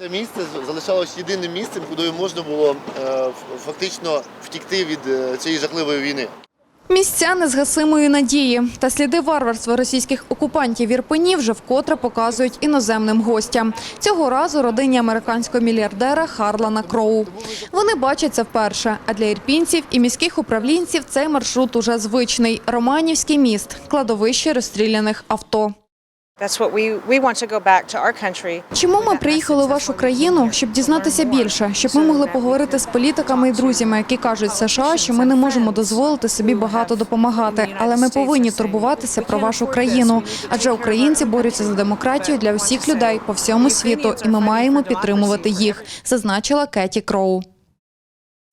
Це місце залишалось єдиним місцем, куди можна було е, фактично втікти від е, цієї жахливої війни. Місця незгасимої надії та сліди варварства російських окупантів в Ірпені вже вкотре показують іноземним гостям. Цього разу родині американського мільярдера Харлана Кроу. Вони бачать це вперше. А для ірпінців і міських управлінців цей маршрут уже звичний. Романівський міст – кладовище розстріляних авто. Чому ми приїхали у вашу країну, щоб дізнатися більше, щоб ми могли поговорити з політиками і друзями, які кажуть США, що ми не можемо дозволити собі багато допомагати, але ми повинні турбуватися про вашу країну, адже українці борються за демократію для усіх людей по всьому світу, і ми маємо підтримувати їх, зазначила Кеті Кроу.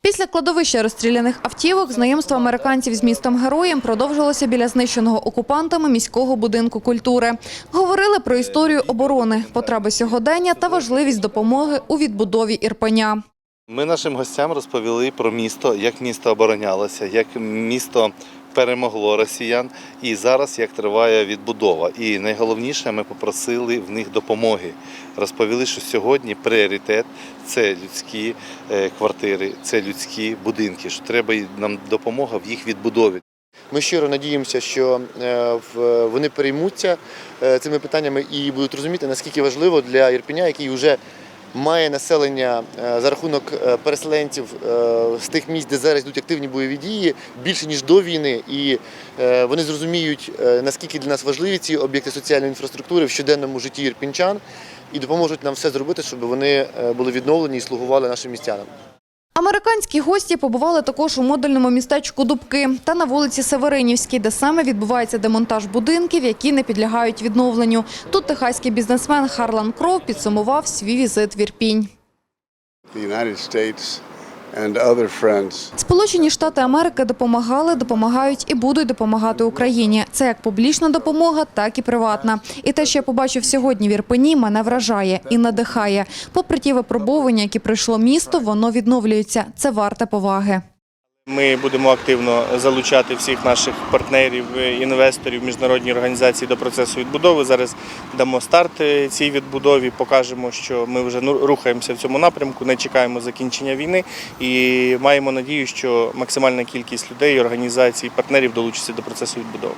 Після кладовища розстріляних автівок знайомство американців з містом героєм продовжилося біля знищеного окупантами міського будинку культури. Говорили про історію оборони, потреби сьогодення та важливість допомоги у відбудові Ірпеня. Ми нашим гостям розповіли про місто, як місто оборонялося, як місто перемогло росіян, і зараз як триває відбудова. І найголовніше, ми попросили в них допомоги. Розповіли, що сьогодні пріоритет це людські е, квартири, це людські будинки. Що треба нам допомога в їх відбудові. Ми щиро надіємося, що е, вони переймуться е, цими питаннями і будуть розуміти, наскільки важливо для Ірпеня, який вже має населення е, за рахунок е, переселенців е, з тих місць, де зараз йдуть активні бойові дії, більше ніж до війни, і вони зрозуміють, наскільки для нас важливі ці об'єкти соціальної інфраструктури в щоденному житті ірпінчан, і допоможуть нам все зробити, щоб вони були відновлені і слугували нашим містянам. Американські гості побували також у модульному містечку Дубки та на вулиці Северинівській, де саме відбувається демонтаж будинків, які не підлягають відновленню. Тут техаський бізнесмен Харлан Кров підсумував свій візит в Ірпінь. Сполучені Штати Америки допомагали, допомагають і будуть допомагати Україні. Це як публічна допомога, так і приватна. І те, що я побачив сьогодні в Ірпені, мене вражає і надихає. Попри ті випробування, які пройшло місто, воно відновлюється. Це варте поваги. Ми будемо активно залучати всіх наших партнерів, інвесторів, міжнародні організації до процесу відбудови. Зараз дамо старт е, цій відбудові, покажемо, що ми вже ну, рухаємося в цьому напрямку, не чекаємо закінчення війни і маємо надію, що максимальна кількість людей, організацій, партнерів долучиться до процесу відбудови.